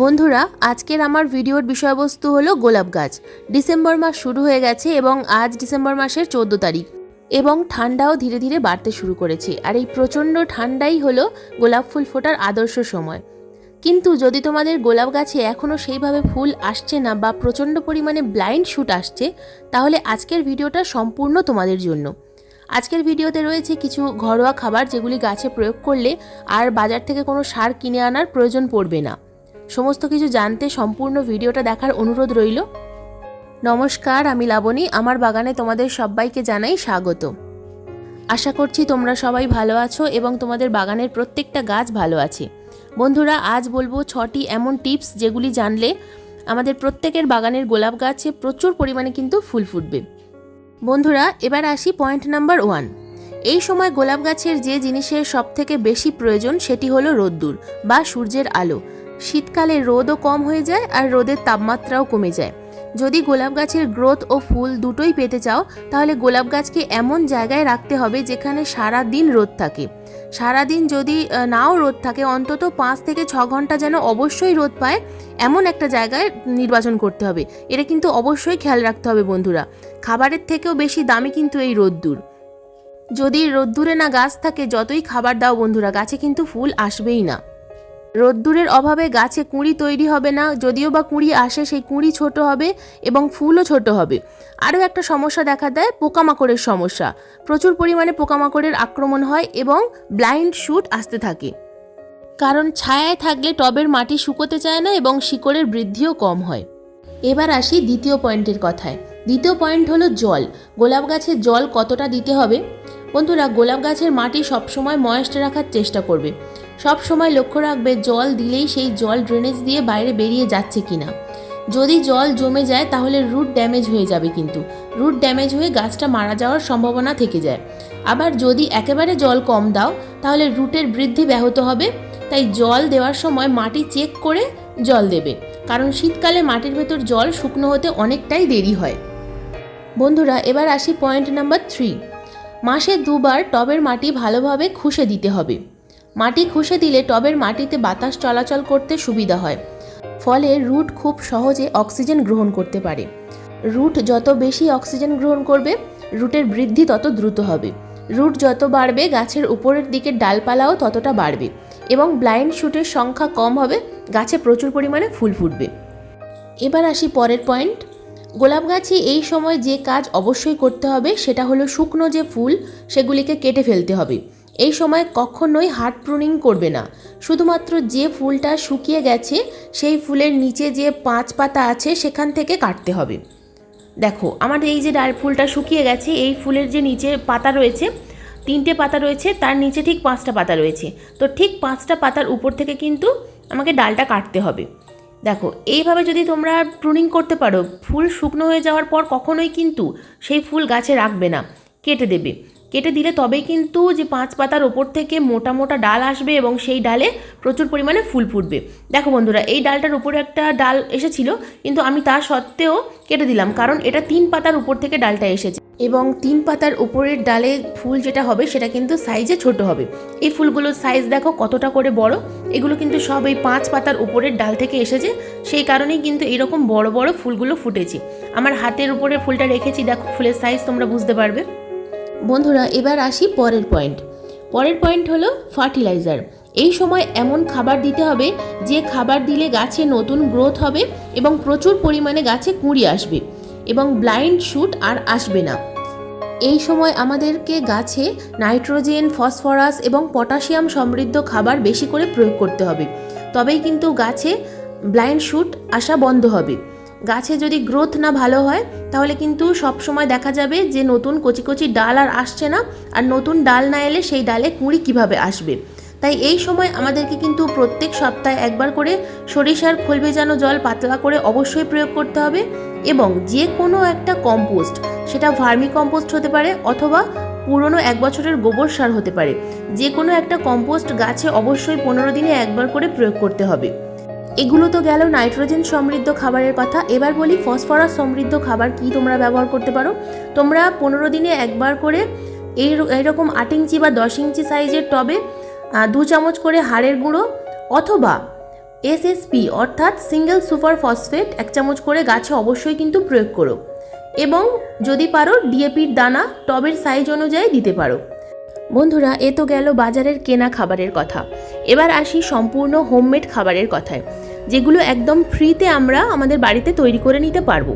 বন্ধুরা, আজকের আমার ভিডিওর বিষয়বস্তু হলো গোলাপ গাছ। ডিসেম্বর মাস শুরু হয়ে গেছে এবং আজ ডিসেম্বর মাসের চোদ্দ তারিখ এবং ঠান্ডাও ধীরে ধীরে বাড়তে শুরু করেছে। আর এই প্রচণ্ড ঠান্ডাই হলো গোলাপ ফুল ফোটার আদর্শ সময়। কিন্তু যদি তোমাদের গোলাপ গাছে এখনও সেইভাবে ফুল আসছে না বা প্রচণ্ড পরিমাণে ব্লাইন্ড শ্যুট আসছে, তাহলে আজকের ভিডিওটা সম্পূর্ণ তোমাদের জন্য। আজকের ভিডিওতে রয়েছে কিছু ঘরোয়া খাবার যেগুলি গাছে প্রয়োগ করলে আর বাজার থেকে কোনো সার কিনে আনার প্রয়োজন পড়বে না। সমস্ত কিছু জানতে সম্পূর্ণ ভিডিওটা দেখার অনুরোধ রইল। নমস্কার, আমি লাবণী। আমার বাগানে তোমাদের সবাইকে জানাই স্বাগত। আশা করছি তোমরা সবাই ভালো আছো এবং তোমাদের বাগানের প্রত্যেকটা গাছ ভালো আছে। বন্ধুরা, আজ বলব ছটি এমন টিপস যেগুলি জানলে আমাদের প্রত্যেকের বাগানের গোলাপ গাছে প্রচুর পরিমাণে কিন্তু ফুল ফুটবে। বন্ধুরা, এবার আসি পয়েন্ট নাম্বার ওয়ান। এই সময় গোলাপ গাছের যে জিনিসের সবথেকে বেশি প্রয়োজন সেটি হলো রোদ্দুর বা সূর্যের আলো। শীতকালে রোদও কম হয়ে যায় আর রোদের তাপমাত্রাও কমে যায়। যদি গোলাপ গাছের গ্রোথ ও ফুল দুটোই পেতে চাও, তাহলে গোলাপ গাছকে এমন জায়গায় রাখতে হবে যেখানে সারা দিন রোদ থাকে। সারাদিন যদি নাও রোদ থাকে, অন্তত পাঁচ থেকে ছ ঘণ্টা যেন অবশ্যই রোদ পায়, এমন একটা জায়গায় নির্বাচন করতে হবে। এটা কিন্তু অবশ্যই খেয়াল রাখতে হবে বন্ধুরা। খাবারের থেকেও বেশি দামি কিন্তু এই রোদ্দুর। যদি রোদ্দুরে না গাছ থাকে, যতই খাবার দাও বন্ধুরা, গাছে কিন্তু ফুল আসবেই না। রোদ্দুরের অভাবে গাছে কুঁড়ি তৈরি হবে না, যদিও বা কুঁড়ি আসে, সেই কুঁড়ি ছোট হবে এবং ফুলও ছোট হবে। আরও একটা সমস্যা দেখা দেয়, পোকামাকড়ের সমস্যা। প্রচুর পরিমাণে পোকামাকড়ের আক্রমণ হয় এবং ব্লাইন্ড শ্যুট আসতে থাকে। কারণ ছায়ায় থাকলে টবের মাটি শুকোতে চায় না এবং শিকড়ের বৃদ্ধিও কম হয়। এবার আসি দ্বিতীয় পয়েন্টের কথায়। দ্বিতীয় পয়েন্ট হলো জল। গোলাপ গাছে জল কতটা দিতে হবে? বন্ধুরা, গোলাপ গাছের মাটি সবসময় ময়েস্ট রাখার চেষ্টা করবে। সব সময় লক্ষ্য রাখবে জল দিলেই সেই জল ড্রেনেজ দিয়ে বাইরে বেরিয়ে যাচ্ছে কিনা। যদি জল জমে যায়, তাহলে রুট ড্যামেজ হয়ে যাবে কিন্তু। রুট ড্যামেজ হয়ে গাছটা মারা যাওয়ার সম্ভাবনা থেকে যায়। আবার যদি একেবারে জল কম দাও, তাহলে রুটের বৃদ্ধি ব্যাহত হবে। তাই জল দেওয়ার সময় মাটি চেক করে জল দেবে। কারণ শীতকালে মাটির ভেতর জল শুকনো হতে অনেকটাই দেরি হয়। বন্ধুরা, এবার আসি পয়েন্ট নাম্বার থ্রি মাসে দুবার টবের মাটি ভালোভাবে খুশে দিতে হবে। মাটি খুশে দিলে টবের মাটিতে বাতাস চলাচল করতে সুবিধা হয়। ফলে রুট খুব সহজে অক্সিজেন গ্রহণ করতে পারে। রুট যত বেশি অক্সিজেন গ্রহণ করবে, রুটের বৃদ্ধি তত দ্রুত হবে। রুট যত বাড়বে, গাছের উপরের দিকের ডালপালাও ততটা বাড়বে এবং ব্লাইন্ড শুটের সংখ্যা কম হবে, গাছে প্রচুর পরিমাণে ফুল ফুটবে। এবার আসি পরের পয়েন্ট। গোলাপ গাছে এই সময় যে কাজ অবশ্যই করতে হবে, সেটা হলো শুকনো যে ফুল, সেগুলিকে কেটে ফেলতে হবে। এই সময় কখনোই হার্ড প্রুনিং করবে না। শুধুমাত্র যে ফুলটা শুকিয়ে গেছে, সেই ফুলের নিচে যে পাঁচ পাতা আছে, সেখান থেকে কাটতে হবে। দেখো, আমার এই যে ডাল ফুলটা শুকিয়ে গেছে, এই ফুলের যে নিচে পাতা রয়েছে, তিনটে পাতা রয়েছে, তার নিচে ঠিক পাঁচটা পাতা রয়েছে। তো ঠিক পাঁচটা পাতার উপর থেকে কিন্তু আমাকে ডালটা কাটতে হবে। দেখো, এইভাবে যদি তোমরা প্রুনিং করতে পারো, ফুল শুকনো হয়ে যাওয়ার পর কখনোই কিন্তু সেই ফুল গাছে রাখবে না, কেটে দেবে। কেটে দিলে তবেই কিন্তু যে পাঁচ পাতার ওপর থেকে মোটা মোটা ডাল আসবে এবং সেই ডালে প্রচুর পরিমাণে ফুল ফুটবে। দেখো বন্ধুরা, এই ডালটার উপরে একটা ডাল এসেছিল, কিন্তু আমি তা সত্ত্বেও কেটে দিলাম, কারণ এটা তিন পাতার উপর থেকে ডালটা এসেছে। এবং তিন পাতার উপরের ডালে ফুল যেটা হবে, সেটা কিন্তু সাইজে ছোট হবে। এই ফুলগুলোর সাইজ দেখো কতটা করে বড়, এগুলো কিন্তু সব এই পাঁচ পাতার উপরের ডাল থেকে এসেছে, সেই কারণেই কিন্তু এরকম বড় বড় ফুলগুলো ফুটেছে। আমার হাতের উপরে ফুলটা রেখেছি, দেখো ফুলের সাইজ তোমরা বুঝতে পারবে। বন্ধুরা, এবার আসি পরের পয়েন্ট পরের পয়েন্ট হলো ফার্টিলাইজার এই সময় এমন খাবার দিতে হবে, যে খাবার দিলে গাছে নতুন গ্রোথ হবে এবং প্রচুর পরিমাণে গাছে কুঁড়ি আসবে এবং ব্লাইন্ড শ্যুট আর আসবে না। এই সময় আমাদেরকে গাছে নাইট্রোজেন ফসফরাস এবং পটাশিয়াম সমৃদ্ধ খাবার বেশি করে প্রয়োগ করতে হবে। তবেই কিন্তু গাছে ব্লাইন্ড শ্যুট আসা বন্ধ হবে। গাছে যদি গ্রোথ না ভালো হয়, তাহলে কিন্তু সব সময় দেখা যাবে যে নতুন কচি কচি ডাল আর আসছে না, আর নতুন ডাল না এলে সেই ডালে কুঁড়ি কীভাবে আসবে? তাই এই সময় আমাদেরকে কিন্তু প্রত্যেক সপ্তাহে একবার করে সরিষার খোল ভেজানো জল পাতলা করে অবশ্যই প্রয়োগ করতে হবে এবং যে কোনো একটা কম্পোস্ট সেটা ভার্মি কম্পোস্ট হতে পারে অথবা পুরনো এক বছরের গোবর সার হতে পারে। যে কোনো একটা কম্পোস্ট গাছে অবশ্যই পনেরো দিনে একবার করে প্রয়োগ করতে হবে। এগুলো তো গেল নাইট্রোজেন সমৃদ্ধ খাবারের কথা। এবার বলি ফসফরাস সমৃদ্ধ খাবার কি তোমরা ব্যবহার করতে পারো? তোমরা পনেরো দিনে একবার করে এই এইরকম আট ইঞ্চি বা দশ ইঞ্চি সাইজের টবে দু চামচ করে হাড়ের গুঁড়ো অথবা এসএসপি অর্থাৎ সিঙ্গেল সুপার ফসফেট এক চামচ করে গাছে অবশ্যই কিন্তু প্রয়োগ করো। এবং যদি পারো ডিএপির দানা টবের সাইজ অনুযায়ী দিতে পারো। বন্ধুরা, এ তো গেল বাজারের কেনা খাবারের কথা। এবার আসি সম্পূর্ণ হোমমেড খাবারের কথায়, যেগুলো একদম ফ্রিতে আমরা আমাদের বাড়িতে তৈরি করে নিতে পারব।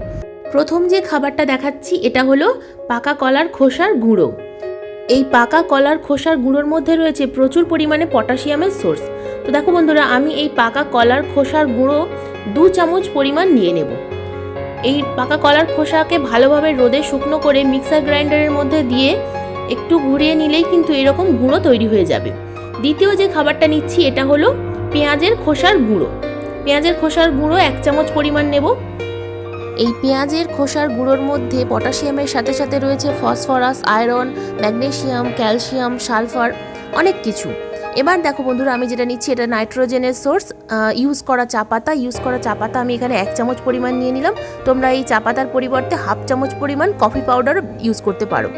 প্রথম যে খাবারটা দেখাচ্ছি, এটা হলো পাকা কলার খোসার গুঁড়ো। এই পাকা কলার খোসার গুঁড়োর মধ্যে রয়েছে প্রচুর পরিমাণে পটাশিয়ামের সোর্স। তো দেখো বন্ধুরা, আমি এই পাকা কলার খোসার গুঁড়ো দু চামচ পরিমাণ নিয়ে নেব। এই পাকা কলার খোসাকে ভালোভাবে রোদে শুকনো করে মিক্সার গ্রাইন্ডারের মধ্যে দিয়ে একটু ঘুরিয়ে নিলেই কিন্তু এরকম গুঁড়ো তৈরি হয়ে যাবে। দ্বিতীয় যে খাবারটা নিচ্ছি, এটা হলো পেঁয়াজের খোসার গুঁড়ো। পেঁয়াজের খোসার গুঁড়ো এক চামচ পরিমাণ নেব। এই পেঁয়াজের খোসার গুঁড়োর মধ্যে পটাশিয়ামের সাথে সাথে রয়েছে phosphorus, iron magnesium calcium, sulphur, অনেক কিছু। এবার দেখো বন্ধুরা, আমি যেটা নিচ্ছি, এটা নাইট্রোজেনের সোর্স ইউজ করা চা পাতা। ইউজ করা চা পাতা আমি এখানে এক চামচ পরিমাণ নিয়ে নিলাম। তোমরা এই চা পাতার পরিবর্তে হাফ চামচ পরিমাণ কফি পাউডার ইউজ করতে পারো।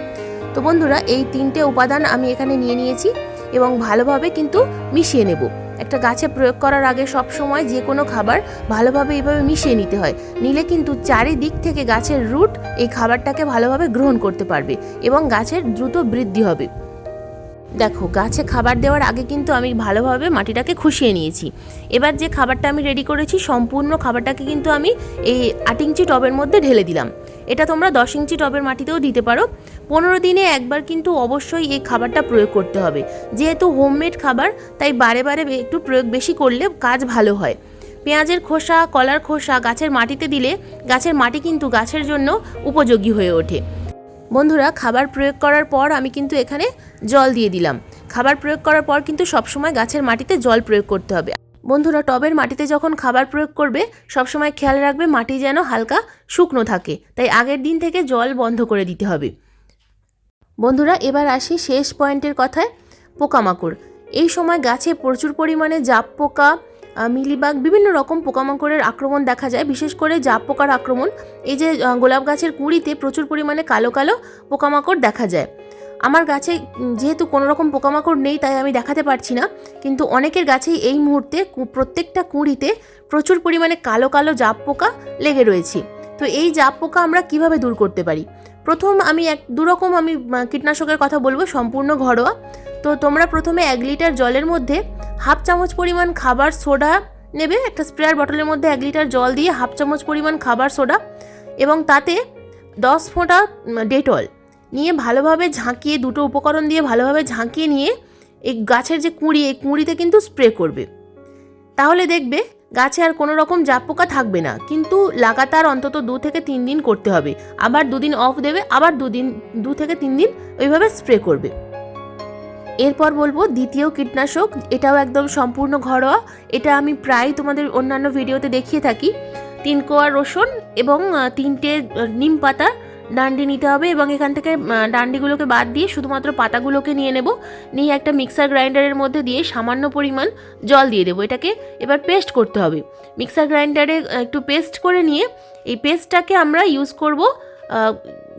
তো বন্ধুরা, এই তিনটে উপাদান আমি এখানে নিয়ে নিয়েছি এবং ভালোভাবে কিন্তু মিশিয়ে নেব। একটা গাছে প্রয়োগ করার আগে সব সময় যে কোনো খাবার ভালোভাবে এইভাবে মিশিয়ে নিতে হয়। নিলে কিন্তু চারিদিক থেকে গাছের রুট এই খাবারটাকে ভালোভাবে গ্রহণ করতে পারবে এবং গাছের দ্রুত বৃদ্ধি হবে। দেখো, গাছে খাবার দেওয়ার আগে কিন্তু আমি ভালোভাবে মাটিটাকে খুশিয়ে নিয়েছি। এবার যে খাবারটা আমি রেডি করেছি, সম্পূর্ণ খাবারটাকে কিন্তু আমি এই আট ইঞ্চি টবের মধ্যে ঢেলে দিলাম। এটা তোমরা দশ ইঞ্চি টবের মাটিতেও দিতে পারো। পনেরো দিনে একবার কিন্তু অবশ্যই এই খাবারটা প্রয়োগ করতে হবে। যেহেতু হোমমেড খাবার, তাই বারে বারে একটু প্রয়োগ বেশি করলে কাজ ভালো হয়। পেঁয়াজের খোসা, কলার খোসা গাছের মাটিতে দিলে গাছের মাটি কিন্তু গাছের জন্য উপযোগী হয়ে ওঠে। বন্ধুরা, খাবার প্রয়োগ করার পর আমি কিন্তু এখানে জল দিয়ে দিলাম। খাবার প্রয়োগ করার পর কিন্তু সবসময় গাছের মাটিতে জল প্রয়োগ করতে হবে। বন্ধুরা, টবের মাটিতে যখন খাবার প্রয়োগ করবে, সবসময় খেয়াল রাখবে মাটি যেন হালকা শুকনো থাকে। তাই আগের দিন থেকে জল বন্ধ করে দিতে হবে। বন্ধুরা, এবার আসি শেষ পয়েন্টের কথায়, পোকামাকড়। এই সময় গাছে প্রচুর পরিমাণে জাপ পোকা মিলিবাগ, বিভিন্ন রকম পোকামাকড়ের আক্রমণ দেখা যায়। বিশেষ করে জাপ পোকার আক্রমণ। এই যে গোলাপ গাছের কুঁড়িতে প্রচুর পরিমাণে কালো কালো পোকামাকড় দেখা যায়। আমার গাছে যেহেতু কোনো রকম পোকামাকড় নেই, তাই আমি দেখাতে পারছি না। কিন্তু অনেকের গাছেই এই মুহূর্তে প্রত্যেকটা কুঁড়িতে প্রচুর পরিমাণে কালো কালো জাপ পোকা লেগে রয়েছে। তো এই জাপ পোকা আমরা কীভাবে দূর করতে পারি? প্রথম আমি এক, দুরকম আমি কীটনাশকের কথা বলব, সম্পূর্ণ ঘরোয়া। তো তোমরা প্রথমে এক লিটার জলের মধ্যে হাফ চামচ পরিমাণ খাবার সোডা নেবে, একটা স্প্রেয়ার বটলের মধ্যে এক লিটার জল দিয়ে হাফ চামচ পরিমাণ খাবার সোডা এবং তাতে দশ ফোঁটা ডেটল নিয়ে ভালোভাবে ঝাঁকিয়ে, দুটো উপকরণ দিয়ে ভালোভাবে ঝাঁকিয়ে নিয়ে এই গাছের যে কুঁড়ি, এই কুঁড়িতে কিন্তু স্প্রে করবে। তাহলে দেখবে গাছে আর কোনো রকম জাপ পোকা থাকবে না। কিন্তু লাগাতার অন্তত দু থেকে তিন দিন করতে হবে। আবার দুদিন অফ দেবে, আবার দুদিন, দু থেকে তিন দিন ওইভাবে স্প্রে করবে। এরপর বলব দ্বিতীয় কীটনাশক, এটাও একদম সম্পূর্ণ ঘরোয়া। এটা আমি প্রায় তোমাদের অন্যান্য ভিডিওতে দেখিয়ে থাকি। তিন কোয়া রসুন এবং তিনটে নিম পাতা ডান্ডি নিতে হবে এবং এখান থেকে ডান্ডিগুলোকে বাদ দিয়ে শুধুমাত্র পাতাগুলোকে নিয়ে নেব। নিয়ে একটা মিক্সার গ্রাইন্ডারের মধ্যে দিয়ে সামান্য পরিমাণ জল দিয়ে দেবো। এটাকে এবার পেস্ট করতে হবে। মিক্সার গ্রাইন্ডারে একটু পেস্ট করে নিয়ে এই পেস্টটাকে আমরা ইউজ করব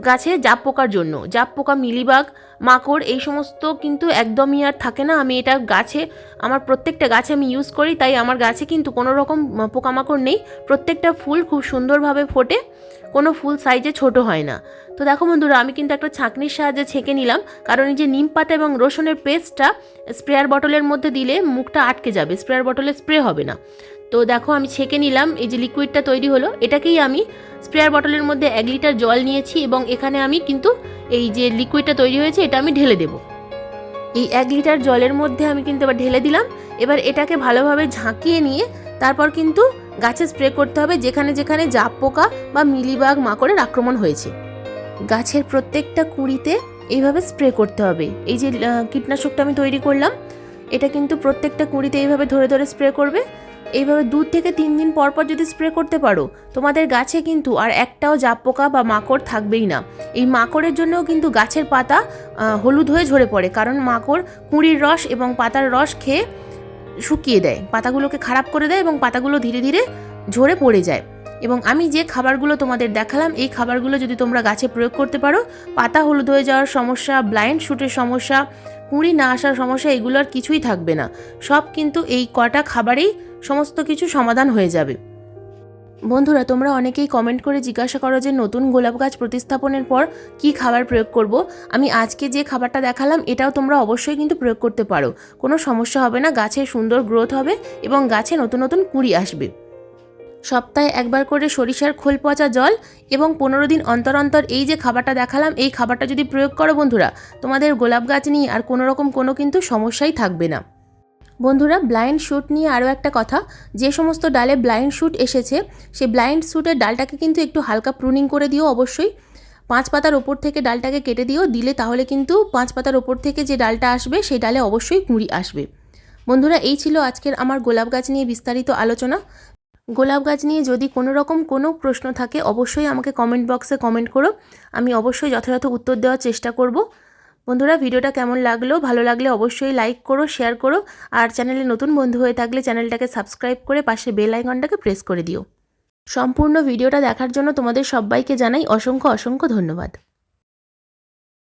গাছে জাপ পোকার জন্য। জাপ পোকা, মিলিবাগ, মাকড়, এই সমস্ত কিন্তু একদমই আর থাকে না। আমি এটা গাছে, আমার প্রত্যেকটা গাছে আমি ইউজ করি, তাই আমার গাছে কিন্তু কোনো রকম পোকামাকড় নেই। প্রত্যেকটা ফুল খুব সুন্দরভাবে ফোটে, কোনো ফুল সাইজে ছোট হয় না। তো দেখো বন্ধুরা, আমি কিন্তু একটা ছাঁকনির সাহায্যে ছেঁকে নিলাম, কারণ এই যে নিম পাতা এবং রসুনের পেস্টটা স্প্রেয়ার বটলের মধ্যে দিলে মুখটা আটকে যাবে স্প্রেয়ার বটলে স্প্রে হবে না। তো দেখো আমি ছেঁকে নিলাম, এই যে লিকুইডটা তৈরি হলো, এটাকেই আমি স্প্রেয়ার বটলের মধ্যে এক লিটার জল নিয়েছি এবং এখানে আমি কিন্তু এই যে লিকুইডটা তৈরি হয়েছে, এটা আমি ঢেলে দেবো। এই এক লিটার জলের মধ্যে আমি কিন্তু এবার ঢেলে দিলাম, এবার এটাকে ভালোভাবে ঝাঁকিয়ে নিয়ে তারপর কিন্তু গাছে স্প্রে করতে হবে, যেখানে যেখানে জাপ পোকা বা মিলিবাগ মাকড়ের আক্রমণ হয়েছে। গাছের প্রত্যেকটা কুঁড়িতে এইভাবে স্প্রে করতে হবে। এই যে কীটনাশকটা আমি তৈরি করলাম, এটা কিন্তু প্রত্যেকটা কুঁড়িতে এইভাবে ধরে ধরে স্প্রে করবে। এইভাবে দু থেকে তিন দিন পর পর যদি স্প্রে করতে পারো, তোমাদের গাছে কিন্তু আর একটাও জাপ পোকা বা মাকড় থাকবেই না। এই মাকড়ের জন্যও কিন্তু গাছের পাতা হলুদ হয়ে ঝরে পড়ে, কারণ মাকড় কুঁড়ির রস এবং পাতার রস খেয়ে শুকিয়ে দেয়। পাতাগুলোকে খারাপ করে দেয় এবং পাতাগুলো ধীরে ধীরে ঝরে পড়ে যায়। এবং আমি যে খাবারগুলো তোমাদের দেখালাম, এই খাবারগুলো যদি তোমরা গাছে প্রয়োগ করতে পারো, পাতা হলুদ হয়ে যাওয়ার সমস্যা ব্লাইন্ড শুটের সমস্যা, কুঁড়ি না আসার সমস্যা, এগুলো আর কিছুই থাকবে না। সব কিন্তু এই কটা খাবারেই সমস্ত কিছু সমাধান হয়ে যাবে। বন্ধুরা, তোমরা অনেকেই কমেন্ট করে জিজ্ঞাসা করো যে নতুন গোলাপ গাছ প্রতিস্থাপনের পর কি খাবার প্রয়োগ করব। আমি আজকে যে খাবারটা দেখালাম, এটাও তোমরা অবশ্যই কিন্তু প্রয়োগ করতে পারো। কোনো সমস্যা হবে না গাছের সুন্দর গ্রোথ হবে এবং গাছে নতুন নতুন কুড়ি আসবে। সপ্তাহে একবার করে সরিষার খোল পচা জল এবং পনেরো দিন অন্তর অন্তর এই যে খাবারটা দেখালাম, এই খাবারটা যদি প্রয়োগ করো বন্ধুরা, তোমাদের গোলাপ গাছ নিয়ে আর কোনো রকম কোনো কিন্তু সমস্যাই থাকবে না। বন্ধুরা ব্লাইন্ড শ্যুট নিয়ে আরও একটা কথা। যে সমস্ত ডালে ব্লাইন্ড শ্যুট এসেছে, সেই ব্লাইন্ড শ্যুটের ডালটাকে কিন্তু একটু হালকা প্রুনিং করে দিও অবশ্যই। পাঁচ পাতার ওপর থেকে ডালটাকে কেটে দিও, দিলে তাহলে কিন্তু পাঁচ পাতার ওপর থেকে যে ডালটা আসবে, সেই ডালে অবশ্যই কুঁড়ি আসবে। বন্ধুরা, এই ছিল আজকের আমার গোলাপ গাছ নিয়ে বিস্তারিত আলোচনা। গোলাপ গাছ নিয়ে যদি কোনো রকম কোনো প্রশ্ন থাকে, অবশ্যই আমাকে কমেন্ট বক্সে কমেন্ট করো। আমি অবশ্যই যথাযথ উত্তর দেওয়ার চেষ্টা করব। বন্ধুরা, ভিডিওটা কেমন লাগল? ভালো লাগলে অবশ্যই লাইক করো শেয়ার করো, আর চ্যানেলে নতুন বন্ধু হয়ে থাকলে চ্যানেলটাকে সাবস্ক্রাইব করে পাশে বেল আইকনটাকে প্রেস করে দিও। সম্পূর্ণ ভিডিওটা দেখার জন্য তোমাদের সবাইকে জানাই অসংখ্য অসংখ্য ধন্যবাদ।